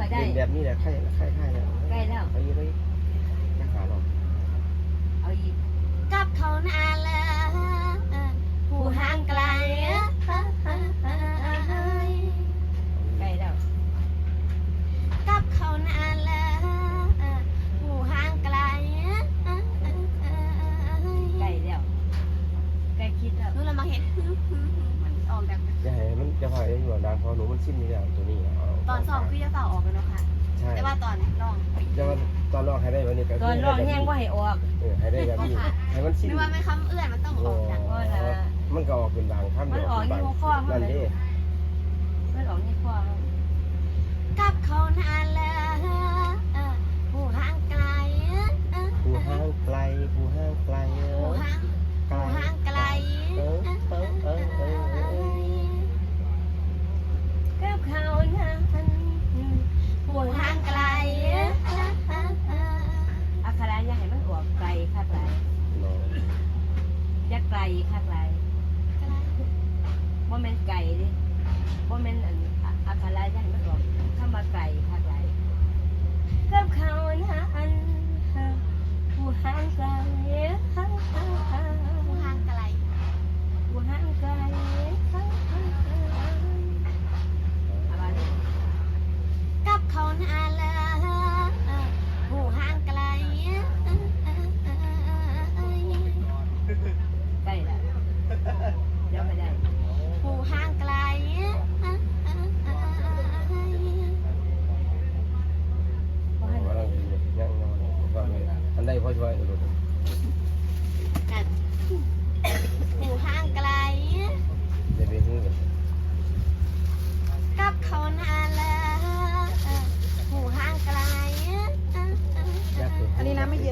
มได้นแบบนี้แหละไข้ไข้ไข้แล้วใกล้แล้วเอาอีไปนักขาหรอกเอาอีกกับเขานานแล้วหูห่างไกลใกล้แล้วกับเขานานแล้วหูห่างไกลใกล้แล้วใกล้คิดแล้วนู้นเรามาเห็นมันออกแบบจะให้มันจะพาเองอยู่ดังพอหนูมันชินนี่แล้วตัวนี้อะ ตอนสอบคือจะเฝ้าออกกันเนาะค่ะ ใช่แต่ว่าตอนลองปิดจะว่าตอนลองให้ได้วันนี้ก็ตอนลองแห้งว่าให้ออก เออให้ได้แบบนี้ให้มันชินไม่ว่าไม่คำเอื้อนมันต้องออกจากมันก็ออกเป็นบางคำมันออกยี่อข้อมันั่นนเลยเม่นออกนี่ห้อเขากับเขานานแล้วผู้ห่างไกล ผู้ห่างไกลผู้ห่างไกล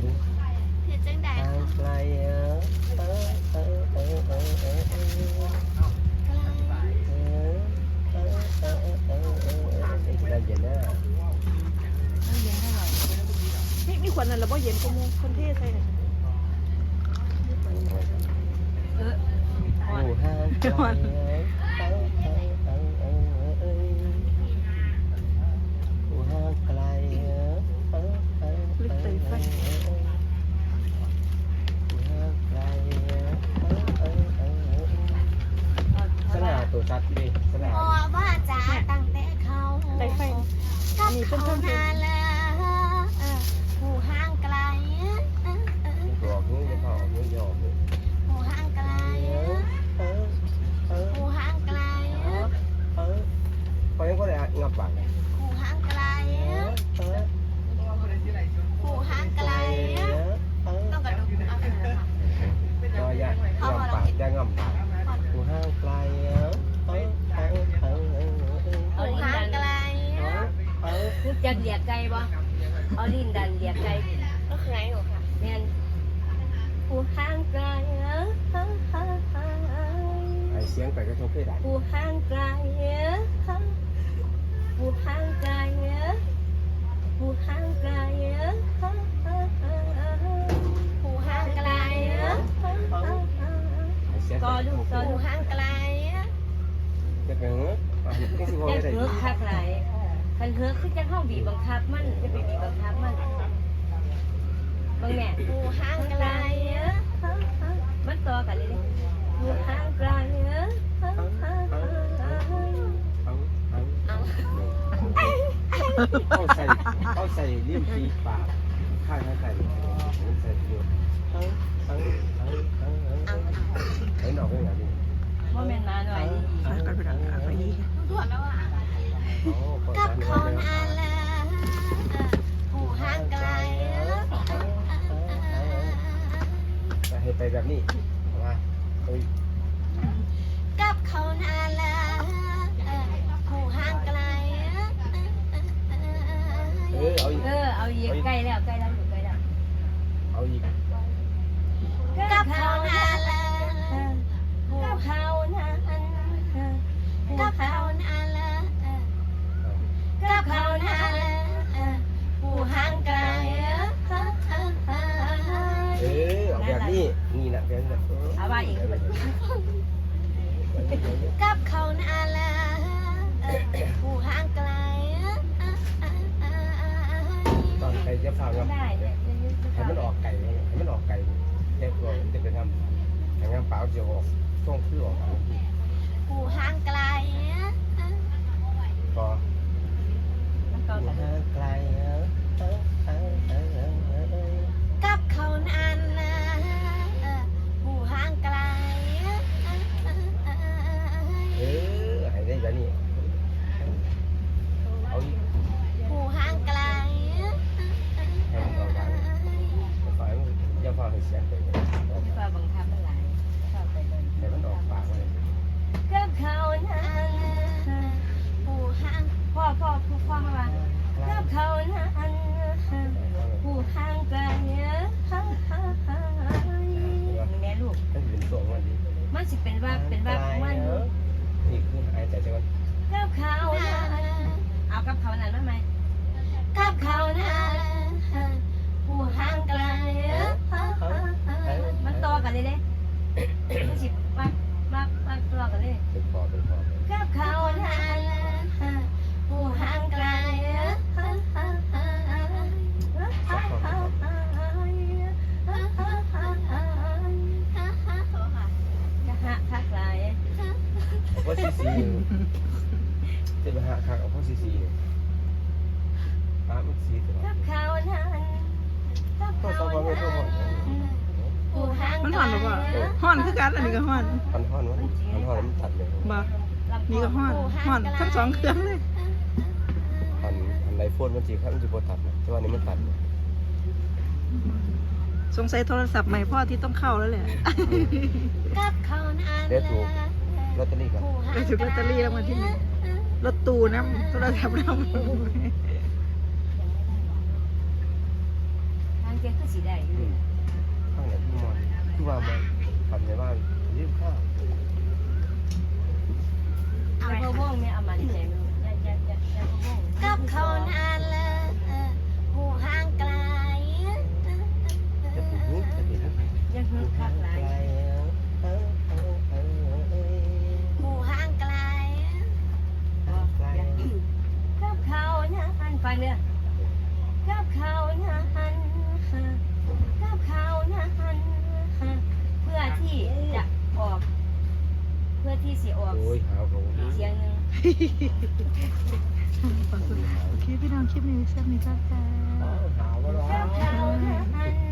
นเห็นจังใดทไกลเออเออเออเออเออเออเออเย็นนะนี่มีขวดนั่นแล้วบ่เย็นกว่าหมูคนเทศใส่น่ะเออ โอ้ห่างไกล นาตัวชัดดิสนา พอว่าจะตั้งแต่เขา ได้ไฟ กับ นี่เพิ่น เขา เพิ่นเพิ่น นานเลยผู้ห่างไกล ตัวนี้จะพอมือยอม ผู้ห่างไกล เออเออ ผู้ห่างไกล เออพอยังก็ได้งับปาก ผู้ห่างไกล เออ ผู้ห่างไกล เออ ต้องกระดูกเอาขึ้นนะคะ ก็อย่างับปากอย่างับปากผู้ห่างไกลเออเออเออเออเออ เอา ผู้ ลิ้น ห่าง ดัน ไกล เออ รู้ จักเหลียกไก่บ่เอาลิ้นดันเหลียกไก่ก็คือไงหนูค่ะแม่นผู้ห่างไกลเอ้อไอเสียงไปก็ทบเพดานผู้ห่างไกลเอ้อผู้ห่างไกลเอ้อผู้ห่างไกลเอ้อผู้ห่างไกลไอเสียงก็ลูกก็ผู้ลูกห่างไกลจะเป็นนี่สิพอจะได้เหือกคักหลาย คันเฮือคือจะเข้าบีบังคับมันจะไปบีบบังคับมันบางแม่หมูห้างไกลเยอะมันต่อกันเลยหมูห้างไกลเยอะเอาใส่เอาใส่เลี่ยมปีปากข้างใส่ จะให้ไปแบบนี้มาเฮ้ยกับเขานานแล้วผู้ห่างไกลเออเอาอีก เออ เอาอีกใกล้แล้วใกล้แล้วอยู่ใกล้แล้ว เอาอีก กับเขานานแล้ว แต่งานเปล่าจะออกช่วงคือออก ผู้ห่างไกล ก็ มันต่อกัน ห่างไกล กับเขานานแล้วผู้ห่างไกล เออให้ได้แบบนี้เอาอีก ผู้ห่างไกล ให้มันออกกันฟังอย่าฟังให้เสียงไปเลย ที่ว่าบังคับมันหลายชอบไปเดิน ให้มันออกปากเลย กับเขานั้น ผู้ห่าง พ่อพ่อพ่อพ่อมาว่ากับเขานั้นผู้ห่างไกลแม่ลูก มันเป็นส่งวันดี มันสิเป็นว่าเป็นว่ามัน นี่คือหายใจจังวัน กับเขานั้นเอากับเขานั้นมาไหม กับเขานานผู้ห่างไกล มันต่อกัน เลยเด้มันสิมามามาต่อกันเลยเป็นพอเป็นพอกับเขานั้นผู้ห่างไกลพักหลายเพราะซีซีจะไปหาคักเอาเพราะซีซีเนี่ยหามันซีตัวกับเขานั้นกับก็เขาต้องว่าไม่ต้องห่อน มันไกห่ลอนหรือเปล่าห่อนคือกันอันนี้ก็ห่อนมันห่อนมันมันห่อนมันตัดเลยบ่นี่ก็ห่อนห่อนทั้งสองเครื่องเลยอันอันไรโฟนมันจีครับมันจีโบตัดนะแต่ว่านี้มันตัดสงสัยโทรศัพท์ใหม่พ่อที่ต้องเข้าแล้วแหละกับเขานานเดี๋ยวถูกลอตเตอรี่กันได้ถูกลอตเตอรี่รางวัลที่หนึ่งรถตู้น้ำโทรศัพท์น้ทางเก่งก็สีได้อยู่ ข้างไหนที่มอนที่ว่ามันทำในบ้านรีบข้าวเอาพะวงเนี่ยเอามาที่ไหนมันยัดยัดยัดยัดพะวงกับเขานานเลยผู้ห่างไกล จะถูกจะถูก ยังหึกคักหลาย ผู้ห่างไกล กับเขานั้นฟังเด้อกับเขานั้นกับเขานั้นเพื่อที่จะออก เพื่อที่สิออก โอ้ยหาของเสียงหนึงำโอเคพี่น้องคลิปนี้แซ่บนี้ก็ค่ะหาว่าร้อกับเขานั้นห